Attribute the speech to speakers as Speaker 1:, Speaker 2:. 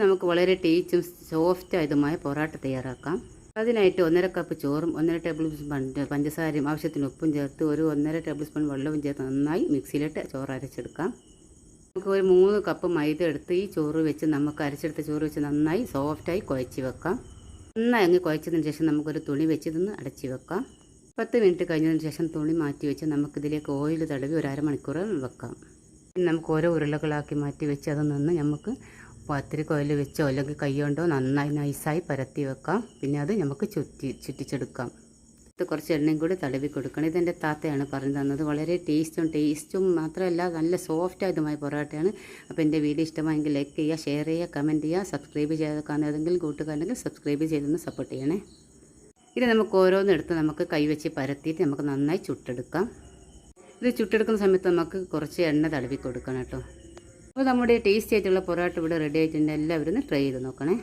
Speaker 1: നമുക്ക് വളരെ ടേസ്റ്റും സോഫ്റ്റ് ആയതുമായ പൊറാട്ട തയ്യാറാക്കാം. അതിനായിട്ട് ഒന്നര കപ്പ് ചോറും ഒന്നര ടേബിൾ സ്പൂൺ പഞ്ചസാരയും ആവശ്യത്തിന് ഉപ്പും ചേർത്ത് ഒരു ഒന്നര ടേബിൾ സ്പൂൺ വെള്ളവും ചേർത്ത് നന്നായി മിക്സിയിലിട്ട് ചോറ് അരച്ചെടുക്കാം. നമുക്ക് ഒരു മൂന്ന് കപ്പ് മൈദ എടുത്ത് ഈ ചോറ് വെച്ച് നമുക്ക് അരച്ചെടുത്ത ചോറ് വെച്ച് നന്നായി സോഫ്റ്റായി കുഴച്ച് വെക്കാം. നന്നായി അങ്ങ് കുഴച്ചതിന് ശേഷം നമുക്കൊരു തുണി വെച്ച് ഇതൊന്ന് അടച്ച് വെക്കാം. പത്ത് മിനിറ്റ് കഴിഞ്ഞതിന് ശേഷം തുണി മാറ്റി വെച്ച് നമുക്കിതിലേക്ക് ഓയിൽ തടവി ഒരു അരമണിക്കൂർ വെക്കാം. നമുക്ക് ഓരോ ഉരുളകളാക്കി മാറ്റി വെച്ച് അത് നിന്ന് നമുക്ക് പത്തിരി കോയിൽ വെച്ചോ അല്ലെങ്കിൽ കൈ കൊണ്ടോ നന്നായി നൈസായി പരത്തി വെക്കാം. പിന്നെ അത് നമുക്ക് ചുറ്റി ചുറ്റിച്ചെടുക്കാം. ഇത് കുറച്ച് എണ്ണയും കൂടി തടവി കൊടുക്കണം. ഇതെന്റെ താത്തയാണ് പറഞ്ഞു തന്നത്. വളരെ ടേസ്റ്റും ടേസ്റ്റും മാത്രമല്ല നല്ല സോഫ്റ്റ് ആയതുമായ പൊറോട്ടയാണ്. അപ്പോൾ എന്റെ വീഡിയോ ഇഷ്ടമായെങ്കിൽ ലൈക്ക് ചെയ്യുക ഷെയർ ചെയ്യുക കമന്റ് ചെയ്യുക സബ്സ്ക്രൈബ് ചെയ്ത് കാണുന്നതെങ്കിൽ കൂട്ടുകാരുണ്ടെങ്കിൽ സബ്സ്ക്രൈബ് ചെയ്തൊന്ന് സപ്പോർട്ട് ചെയ്യണേ. ഇത് നമുക്ക് ഓരോന്നെടുത്ത് നമുക്ക് കൈവച്ച് പരത്തിയിട്ട് നമുക്ക് നന്നായി ചുട്ടെടുക്കാം. ഇത് ചുട്ടെടുക്കുന്ന സമയത്ത് നമുക്ക് കുറച്ച് എണ്ണ തടവി കൊടുക്കണം കേട്ടോ. അപ്പോൾ നമ്മുടെ ടേസ്റ്റി ആയിട്ടുള്ള പൊറോട്ട ഇവിടെ റെഡി ആയിട്ടുണ്ട്. എല്ലാവരും ഒന്ന് ട്രൈ ചെയ്ത് നോക്കണേ.